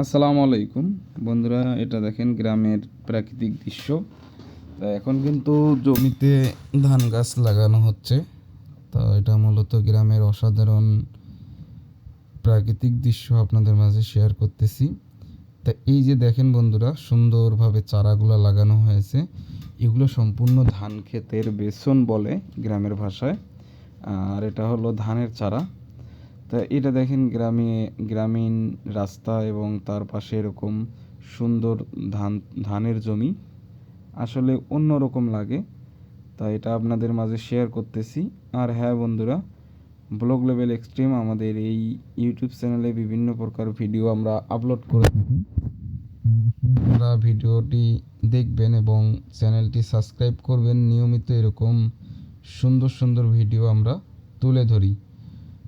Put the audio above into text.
আসসালামু আলাইকুম। বন্ধুরা, এটা দেখেন গ্রামের প্রাকৃতিক দৃশ্য। তা এখন কিন্তু জমিতে ধান গাছ লাগানো হচ্ছে। তা এটা মূলত গ্রামের অসাধারণ প্রাকৃতিক দৃশ্য আপনাদের মাঝে শেয়ার করতেছি। তা এই যে দেখেন বন্ধুরা, সুন্দরভাবে চারাগুলো লাগানো হয়েছে। এগুলো সম্পূর্ণ ধান ক্ষেতের বেসন বলে গ্রামের ভাষায়। আর এটা হলো ধানের চারা। তা এটা দেখেন গ্রামে, গ্রামীণ রাস্তা এবং তার পাশে এরকম সুন্দর ধান, ধানের জমি। আসলে অন্যরকম লাগে। তা এটা আপনাদের মাঝে শেয়ার করতেছি। আর হ্যাঁ বন্ধুরা ব্লগ লেভেল এক্সট্রিম আমাদের এই ইউটিউব চ্যানেলে বিভিন্ন প্রকার ভিডিও আমরা আপলোড করে থাকি। আপনারা ভিডিওটি দেখবেন এবং চ্যানেলটি সাবস্ক্রাইব করবেন। নিয়মিত এরকম সুন্দর সুন্দর ভিডিও আমরা তুলে ধরি।